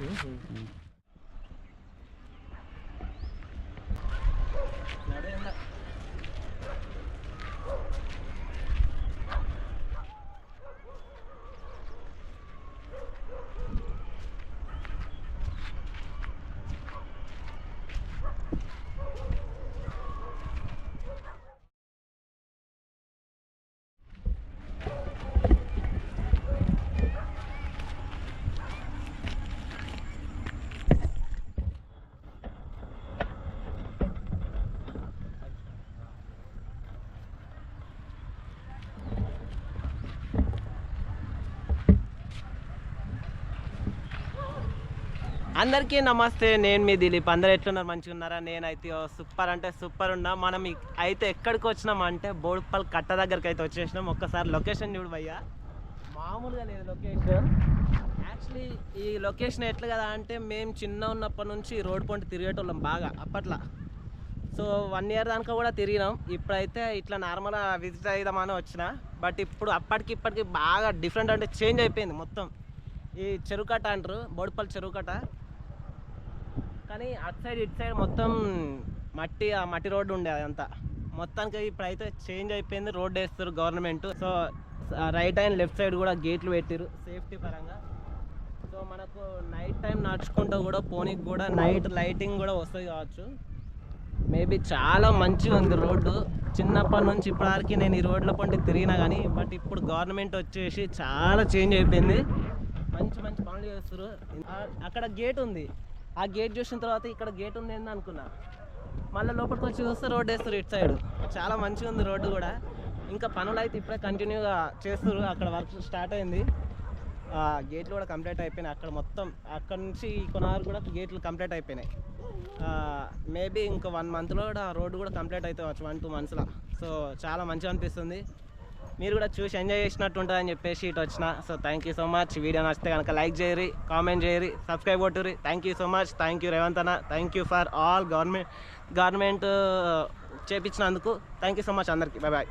嗯嗯嗯。అందరికీ నమస్తే నేను మీ దిలీప్. అందరు ఎట్లున్నారు? మంచిగా ఉన్నారా నేనైతే సూపర్. అంటే సూపర్ ఉన్నా. మనం అయితే ఎక్కడికి వచ్చినాం అంటే బోడుపల్ కట్ట దగ్గరికి అయితే వచ్చేసినాం. ఒక్కసారి లొకేషన్ చూడు భయ్యా. మామూలుగా లేదు లొకేషన్. యాక్చువల్లీ ఈ లొకేషన్ ఎట్లా కదా అంటే మేము చిన్న ఉన్నప్పటి నుంచి రోడ్ పంట తిరిగేటోళ్ళం బాగా అప్పట్లో. సో వన్ ఇయర్ దాకా కూడా తిరిగినాం. ఇప్పుడైతే ఇట్లా నార్మల్గా విజిట్ అయిదామని వచ్చిన. బట్ ఇప్పుడు అప్పటికి ఇప్పటికి బాగా డిఫరెంట్ అంటే చేంజ్ అయిపోయింది మొత్తం. ఈ చెరుకట అంటారు. బోడుపల్లి చెరుకట కానీ అటు సైడ్ ఇటు సైడ్ మొత్తం మట్టి ఆ మట్టి రోడ్డు ఉండే అదంతా. మొత్తానికి ఇప్పుడైతే చేంజ్ అయిపోయింది రోడ్ వేస్తారు government. So right and left side కూడా గేట్లు పెట్టారు సేఫ్టీ పరంగా. సో మనకు నైట్ టైం నడుచుకుంటూ కూడా పోనీకి కూడా నైట్ లైటింగ్ కూడా వస్తుంది కావచ్చు. మేబీ చాలా మంచిగా ఉంది రోడ్డు. చిన్నప్పటి నుంచి ఇప్పటివరకు నేను ఈ రోడ్ల పంటి తిరిగినా కానీ బట్ ఇప్పుడు గవర్నమెంట్ వచ్చేసి చాలా చేంజ్ అయిపోయింది. మంచి మంచి పనులు చేస్తారు అక్కడ గేట్ ఉంది. ఆ గేట్ చూసిన తర్వాత ఇక్కడ గేట్ ఉంది ఏంది అనుకున్నా. మళ్ళీ లోపలికి వచ్చి చూస్తే రోడ్ వేస్తారు ఇటు సైడ్ చాలా మంచిగా ఉంది రోడ్డు కూడా. ఇంకా పనులు అయితే ఇప్పుడే కంటిన్యూగా చేస్తారు అక్కడ వర్క్ స్టార్ట్ అయింది. ఆ గేట్లు కూడా కంప్లీట్ అయిపోయినాయి. అక్కడ మొత్తం అక్కడ నుంచి ఈ కొనారు కూడా గేట్లు కంప్లీట్ అయిపోయినాయి. మేబీ ఇంకా వన్ మంత్లో కూడా రోడ్డు కూడా కంప్లీట్ అయితే వన్ టూ మంత్స్లో సో చాలా మంచిగా అనిపిస్తుంది. మీరు కూడా చూసి ఎంజాయ్ చేసినట్టు ఉంటుందని చెప్పేసి ఇటు వచ్చిన. So thank you so much video నచ్చితే కనుక లైక్ చేయరి కామెంట్ చేయరి subscribe కొట్టురి thank you so much thank you Revanth అన్న thank you for all government government చేపించినందుకు. Thank you so much అందరికీ. Bye bye